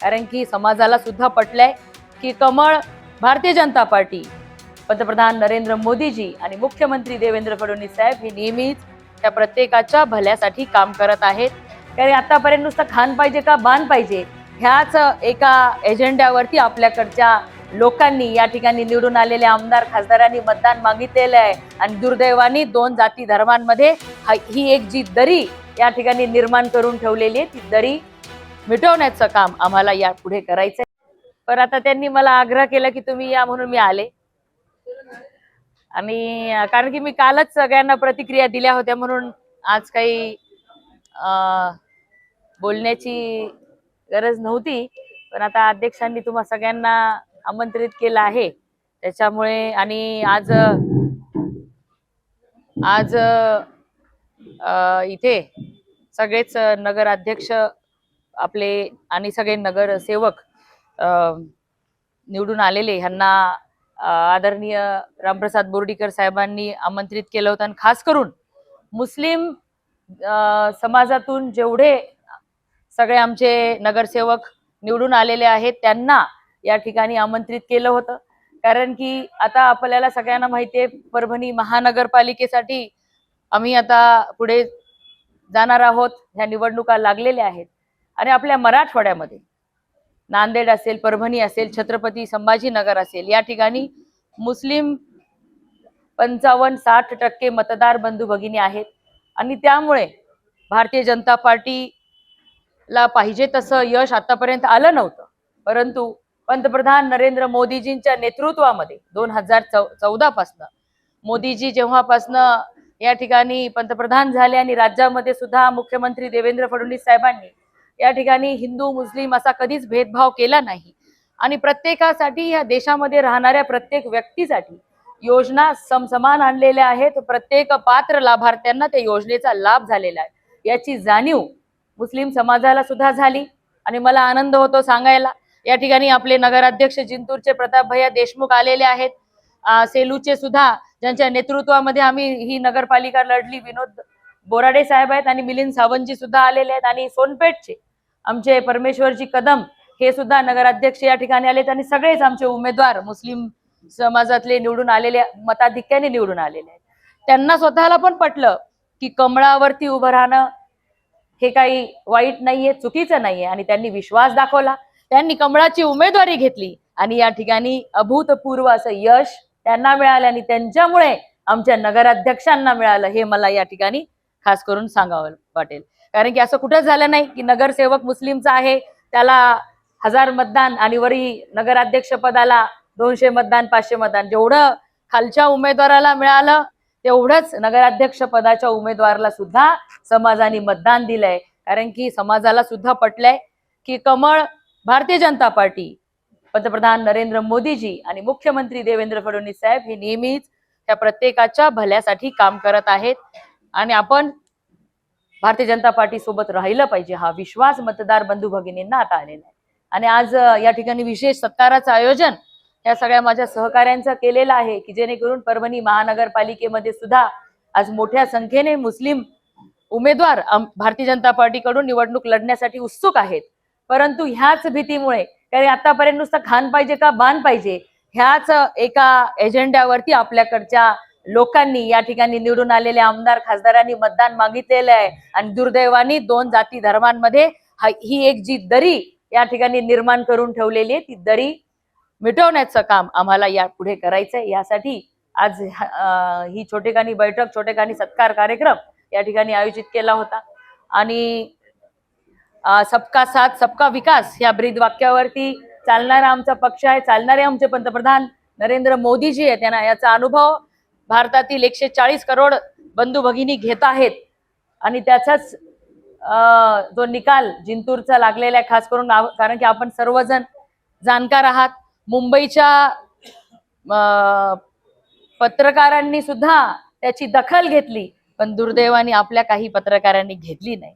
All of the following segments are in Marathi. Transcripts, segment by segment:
कारण की समाजाला सुद्धा पटलंय की कमळ भारतीय जनता पार्टी पंतप्रधान नरेंद्र मोदीजी आणि मुख्यमंत्री देवेंद्र फडणवीस साहेब हे नेहमीच त्या प्रत्येकाच्या भल्यासाठी काम करत आहेत. कारण आतापर्यंत नुसतं खान पाहिजे का बाण पाहिजे ह्याच एका एजेंड्यावरती आपल्याकडच्या लोकांनी या ठिकाणी निवडून आलेल्या आमदार खासदारांनी मतदान मागितलेलं आहे. आणि दुर्दैवाने दोन जाती धर्मांमध्ये ही एक जी दरी या ठिकाणी निर्माण करून ठेवलेली आहे ती दरी मिटवण्याचं काम आम्हाला या पुढे करायचंय. पण आता त्यांनी मला आग्रह केला की तुम्ही या म्हणून मी आले. आणि कारण की मी कालच सगळ्यांना प्रतिक्रिया दिल्या होत्या म्हणून आज काही बोलण्याची गरज नव्हती. पण आता अध्यक्षांनी तुम्हा सगळ्यांना आमंत्रित केलं आहे. त्याच्यामुळे आणि आज आज इथे सगळेच नगराध्यक्ष आपले आणि सगळे नगरसेवक निवडून आलेले ह्यांना आदरणीय रामप्रसाद बोर्डीकर साहेबांनी आमंत्रित केलं होतं. आणि खास करून मुस्लिम समाजातून जेवढे सगळे आमचे नगरसेवक निवडून आलेले आहेत त्यांना या ठिकाणी आमंत्रित केलं होतं. कारण की आता आपल्याला सगळ्यांना माहिती आहे परभणी महानगरपालिकेसाठी आम्ही आता पुढे जाणार आहोत. ह्या निवडणुका लागलेल्या आहेत. आणि आपल्या मराठवाड्यामध्ये. नांदेड असेल परभणी असेल छत्रपती संभाजीनगर असेल या ठिकाणी मुस्लिम पंचावन्न साठ टक्के मतदार बंधू भगिनी आहेत. आणि त्यामुळे भारतीय जनता पार्टीला पाहिजे तसं यश आतापर्यंत आलं नव्हतं. परंतु पंतप्रधान नरेंद्र मोदीजींच्या नेतृत्वामध्ये दोन हजार चौ चौदापासनं मोदीजी जेव्हापासनं या ठिकाणी पंतप्रधान झाले आणि राज्यामध्ये सुद्धा मुख्यमंत्री देवेंद्र फडणवीस साहेबांनी या ठिकाणी हिंदू मुस्लिम असा कधीच भेदभाव केला नाही. आणि प्रत्येकासाठी या देशामध्ये राहणाऱ्या प्रत्येक व्यक्तीसाठी योजना समसमान आणलेल्या आहेत. प्रत्येक पात्र लाभार्थ्यांना त्या योजनेचा लाभ झालेला आहे. याची जाणीव मुस्लिम समाजाला सुद्धा झाली. आणि मला आनंद होतो सांगायला. या ठिकाणी आपले नगराध्यक्ष जिंतूरचे प्रताप भैया देशमुख आलेले आहेत. सेलूचे सुद्धा ज्यांच्या नेतृत्वामध्ये आम्ही ही नगरपालिका लढली. विनोद बोराडे साहेब आहेत आणि मिलिंद सावंतजी सुद्धा आलेले आहेत. आणि सोनपेठचे आमचे परमेश्वरजी कदम हे सुद्धा नगराध्यक्ष या ठिकाणी आलेत आणि सगळेच आमचे उमेदवार मुस्लिम समाजातले निवडून आलेले मताधिक्याने निवडून आलेले आहेत. त्यांना स्वतःला पण पटलं की कमळावरती उभं राहणं हे काही वाईट नाहीये चुकीचं नाहीये. आणि त्यांनी विश्वास दाखवला. त्यांनी कमळाची उमेदवारी घेतली. आणि या ठिकाणी अभूतपूर्व असं यश त्यांना मिळालं आणि त्यांच्यामुळे आमच्या नगराध्यक्षांना मिळालं हे मला या ठिकाणी खास करून सांगावं वाटेल. कारण की असं कुठंच झालं नाही की नगरसेवक मुस्लिमचा आहे त्याला हजार मतदान आणि वरी नगराध्यक्ष पदाला दोनशे मतदान पाचशे मतदान. जेवढं खालच्या उमेदवाराला मिळालं तेवढंच नगराध्यक्ष पदाच्या उमेदवाराला सुद्धा समाजाने मतदान दिलंय. कारण की समाजाला सुद्धा पटलंय की कमळ भारतीय जनता पार्टी पंतप्रधान नरेंद्र मोदीजी आणि मुख्यमंत्री देवेंद्र फडणवीस साहेब हे नेहमीच त्या प्रत्येकाच्या भल्यासाठी काम करत आहेत. आणि आपण भारतीय जनता पार्टी सोबत राहिलं पाहिजे हा विश्वास मतदार बंधू भगिनींना आता आलेला आहे. आणि आज या ठिकाणी विशेष सत्काराचं आयोजन या सगळ्या माझ्या सहकाऱ्यांचं केलेलं आहे की जेणेकरून परभणी महानगरपालिकेमध्ये सुद्धा आज मोठ्या संख्येने मुस्लिम उमेदवार भारतीय जनता पार्टीकडून निवडणूक लढण्यासाठी उत्सुक आहेत. परंतु ह्याच भीतीमुळे कारण आतापर्यंत नुसतं खान पाहिजे का बाण पाहिजे ह्याच एका एजेंड्यावरती आपल्याकडच्या लोकांनी या ठिकाणी निवडून आलेले आमदार खासदारांनी मतदान मागितलेलं आहे. आणि दुर्दैवानी दोन जाती धर्मांमध्ये ही एक जी दरी या ठिकाणी निर्माण करून ठेवलेली आहे ती दरी मिटवण्याचं काम आम्हाला या पुढे करायचंय. यासाठी आज ही छोटेखानी बैठक छोटेखानी सत्कार कार्यक्रम या ठिकाणी आयोजित केला होता. आणि सबका साथ सबका विकास या ब्रीद वाक्यावरती चालणारा आमचा पक्ष आहे. चालणारे आमचे पंतप्रधान नरेंद्र मोदीजी आहेत. त्यांना याचा अनुभव भारतातील एकशे चाळीस करोड बंधू भगिनी घेत आहेत. आणि त्याचाच अं, जो निकाल जिंतूरचा लागलेला आहे खास करून कारण की आपण सर्वजण जाणकार आहात. मुंबईच्या पत्रकारांनी सुद्धा त्याची दखल घेतली पण दुर्दैवाने आपल्या काही पत्रकारांनी घेतली नाही.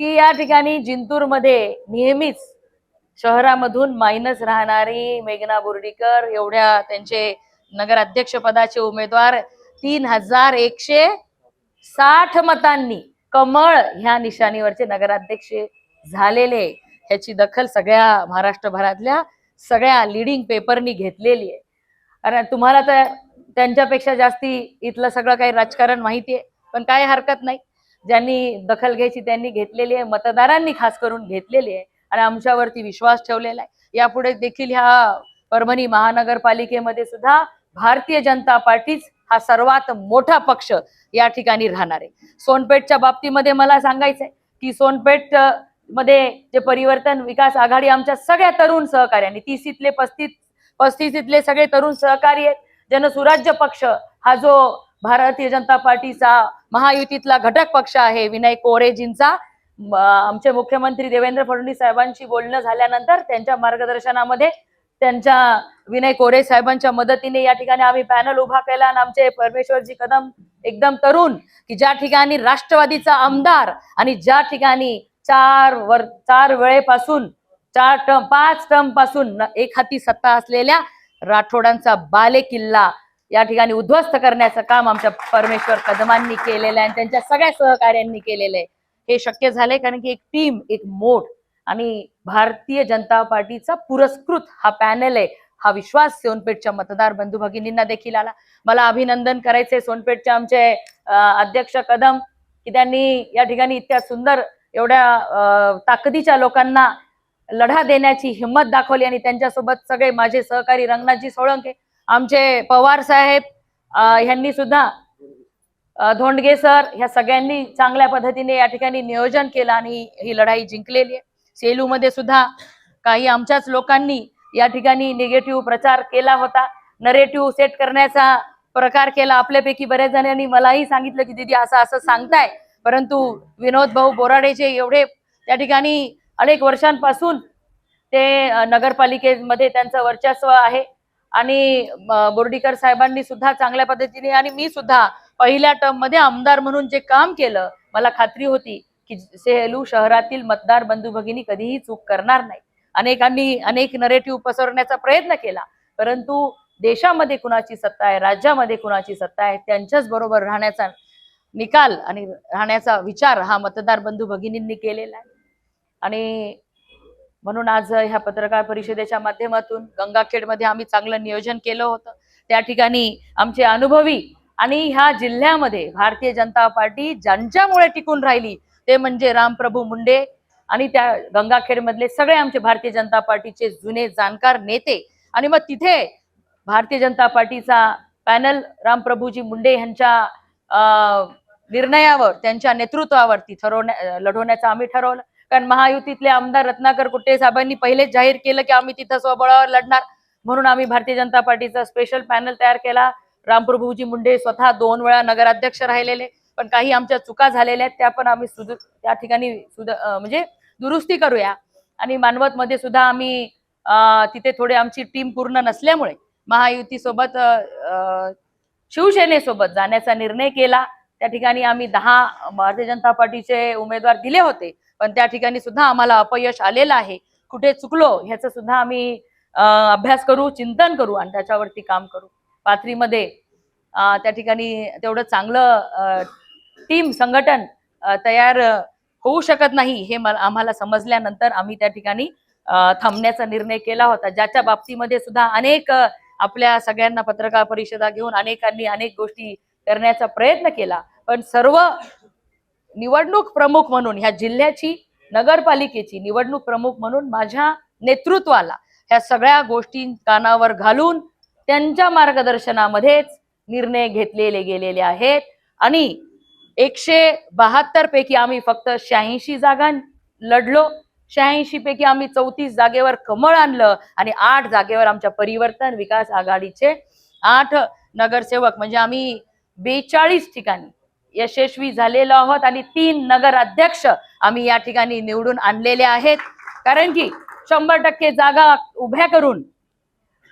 की या ठिकाणी जिंतूरमध्ये नेहमीच शहरामधून मायनस राहणारी मेघना बोर्डीकर एवढ्या त्यांचे नगराध्यक्ष पदाचे उमेदवार तीन हजार एकशे साठ मतांनी कमळ ह्या निशाणीवरचे नगराध्यक्ष झालेले. ह्याची दखल सगळ्या महाराष्ट्रभरातल्या सगळ्या लिडिंग पेपरनी घेतलेली आहे. कारण तुम्हाला तर त्यांच्यापेक्षा जास्ती इथलं सगळं काही राजकारण माहिती आहे पण काय हरकत नाही. ज्यांनी दखल घ्यायची त्यांनी घेतलेली आहे मतदारांनी खास करून घेतलेली आहे आणि आमच्यावरती विश्वास ठेवलेला आहे. यापुढे देखील ह्या परभणी महानगरपालिकेमध्ये सुद्धा भारतीय जनता पार्टीच हा सर्वात मोठा पक्ष या ठिकाणी राहणार आहे. सोनपेठच्या बाबतीमध्ये मला सांगायचंय की सोनपेठमध्ये जे परिवर्तन विकास आघाडी आमच्या सगळ्या तरुण सहकार्यांनी तीसीतले पस्तीस पस्तीसीतले सगळे तरुण सहकारी आहेत. जनसुराज्य पक्ष हा जो भारतीय जनता पार्टीचा महायुतीतला घटक पक्ष आहे विनय कोरेजींचा आमचे मुख्यमंत्री देवेंद्र फडणवीस साहेबांशी बोलणं झाल्यानंतर त्यांच्या मार्गदर्शनामध्ये त्यांच्या विनय कोरे साहेबांच्या मदतीने या ठिकाणी आम्ही पॅनल उभा केला आणि आमचे परमेश्वरजी कदम एकदम तरुण की ज्या ठिकाणी राष्ट्रवादीचा आमदार आणि ज्या ठिकाणी चार वर चार वेळेपासून चार टर्म पाच टर्मपासून एक हाती सत्ता असलेल्या राठोडांचा बाले किल्ला या ठिकाणी उद्ध्वस्त करण्याचं काम आमच्या परमेश्वर कदमांनी केलेलं आहे आणि त्यांच्या सगळ्या सहकार्यांनी केलेलं आहे. हे शक्य झालंय कारण की एक टीम एक मोठ आणि भारतीय जनता पार्टीचा पुरस्कृत हा पॅनल आहे. हा विश्वास सोनपेठच्या मतदार बंधू भगिनींना देखील आला. मला अभिनंदन करायचंय सोनपेठच्या आमचे अध्यक्ष कदम की त्यांनी या ठिकाणी इतक्या सुंदर एवढ्या अं, ताकदीच्या लोकांना लढा देण्याची हिंमत दाखवली आणि त्यांच्यासोबत सगळे माझे सहकारी रंगनाथजी सोळंके आमचे पवार साहेब ह्यांनी सुद्धा धोंडगे सर ह्या सगळ्यांनी चांगल्या पद्धतीने या ठिकाणी नियोजन केलं आणि ही लढाई जिंकलेली आहे. सेलूमध्ये सुद्धा काही आमच्याच लोकांनी या ठिकाणी निगेटिव्ह प्रचार केला होता. नरेटिव्ह सेट करण्याचा प्रकार केला. आपल्यापैकी बऱ्याच जणांनी मलाही सांगितलं की दीदी असं असं सांगताय. परंतु विनोद भाऊ बोराडेचे एवढे त्या ठिकाणी अनेक वर्षांपासून ते नगरपालिकेमध्ये त्यांचं वर्चस्व आहे. आणि बोर्डीकर साहेबांनी सुद्धा चांगल्या पद्धतीने आणि मी सुद्धा पहिल्या टर्ममध्ये आमदार म्हणून जे काम केलं मला खात्री होती. की सेलू शहरातील मतदार बंधू भगिनी कधीही चूक करणार नाही. अनेकांनी अनेक नरेटिव्ह पसरवण्याचा प्रयत्न केला. परंतु देशामध्ये कुणाची सत्ता आहे राज्यामध्ये कुणाची सत्ता आहे त्यांच्याच बरोबर राहण्याचा निकाल आणि राहण्याचा विचार हा मतदार बंधू भगिनींनी केलेला आहे. आणि म्हणून आज ह्या पत्रकार परिषदेच्या माध्यमातून गंगाखेडमध्ये आम्ही चांगलं नियोजन केलं होतं. त्या ठिकाणी आमचे अनुभवी आणि ह्या जिल्ह्यामध्ये भारतीय जनता पार्टी ज्यांच्यामुळे टिकून राहिली ते म्हणजे रामप्रभू मुंडे आणि त्या गंगाखेड मधले सगळे आमचे भारतीय जनता पार्टीचे जुने जाणकार नेते. आणि मग तिथे भारतीय जनता पार्टीचा पॅनल रामप्रभूजी मुंडे यांच्या अं, निर्णयावर त्यांच्या नेतृत्वावरती ठरवण्या लढवण्याचं आम्ही ठरवलं. कारण महायुतीतले आमदार रत्नाकर कुट्टे साहेबांनी पहिलेच जाहीर केलं की आम्ही तिथं स्वबळावर लढणार. म्हणून आम्ही भारतीय जनता पार्टीचा स्पेशल पॅनल तयार केला. रामप्रभूजी मुंडे स्वतः दोन वेळा नगराध्यक्ष राहिलेले. पण काही आमच्या चुका झालेल्या आहेत त्या पण आम्ही सुध त्या ठिकाणी सुध म्हणजे दुरुस्ती करूया. आणि मानवत मध्ये सुद्धा आम्ही तिथे थोडे आमची टीम पूर्ण नसल्यामुळे महायुती सोबत शिवसेनेसोबत जाण्याचा निर्णय केला. त्या ठिकाणी आम्ही दहा भारतीय जनता पार्टीचे उमेदवार दिले होते पण त्या ठिकाणी सुद्धा आम्हाला अपयश आलेलं आहे. कुठे चुकलो ह्याचं सुद्धा आम्ही अभ्यास करू चिंतन करू आणि त्याच्यावरती काम करू. पाथरीमध्ये त्या ठिकाणी तेवढं चांगलं टीम संघटन तयार होऊ शकत नाही हे मला आम्हाला समजल्यानंतर आम्ही त्या ठिकाणी थांबण्याचा निर्णय केला होता. ज्याच्या बाबतीमध्ये सुद्धा अनेक आपल्या सगळ्यांना पत्रकार परिषदा घेऊन अनेकांनी अनेक गोष्टी करण्याचा प्रयत्न केला. पण सर्व निवडणूक प्रमुख म्हणून ह्या जिल्ह्याची नगरपालिकेची निवडणूक प्रमुख म्हणून माझ्या नेतृत्वाला ह्या सगळ्या गोष्टी कानावर घालून त्यांच्या मार्गदर्शनामध्येच निर्णय घेतलेले गेलेले आहेत. आणि एकशे बहात्तर पैकी आम्ही फक्त शहाऐंशी जागा लढलो. शहाऐंशी पैकी आम्ही चौतीस जागेवर कमळ आणलं आणि आठ जागेवर आमच्या परिवर्तन विकास आघाडीचे आठ नगरसेवक म्हणजे आम्ही बेचाळीस ठिकाणी यशस्वी झालेलो आहोत आणि तीन नगर अध्यक्ष आम्ही या ठिकाणी निवडून आणलेले आहेत. कारण की शंभर टक्के जागा उभ्या करून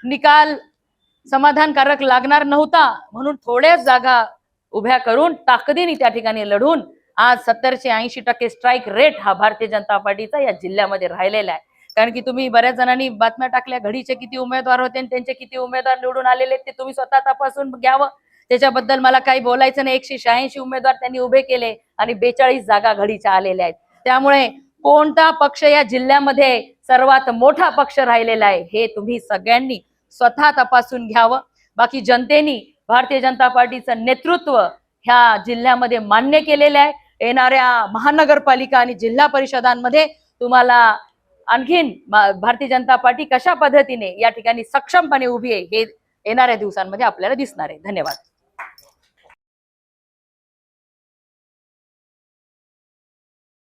निकाल समाधानकारक लागणार नव्हता. म्हणून थोड्याच जागा उभ्या करून ताकदीने त्या ठिकाणी लढून आज सत्तरशे ऐंशी टक्के स्ट्राईक रेट हा भारतीय जनता पार्टीचा या जिल्ह्यामध्ये राहिलेला आहे. कारण की तुम्ही बऱ्याच जणांनी बातम्या टाकल्या घडीचे किती उमेदवार होते आणि त्यांचे किती उमेदवार निवडून आलेले आहेत ते तुम्ही स्वतः तपासून घ्यावं. त्याच्याबद्दल मला काही बोलायचं नाही. एकशे शहाऐंशी उमेदवार त्यांनी उभे केले आणि बेचाळीस जागा घडीच्या आलेल्या आहेत. त्यामुळे कोणता पक्ष या जिल्ह्यामध्ये सर्वात मोठा पक्ष राहिलेला आहे हे तुम्ही सगळ्यांनी स्वतः तपासून घ्यावं. बाकी जनतेनी भारतीय जनता पार्टीचं नेतृत्व ह्या जिल्ह्यामध्ये मान्य केलेलं आहे. येणाऱ्या महानगरपालिका आणि जिल्हा परिषदांमध्ये तुम्हाला आणखीन भारतीय जनता पार्टी कशा पद्धतीने या ठिकाणी सक्षमपणे उभी आहे हे येणाऱ्या दिवसांमध्ये आपल्याला दिसणार आहे. धन्यवाद.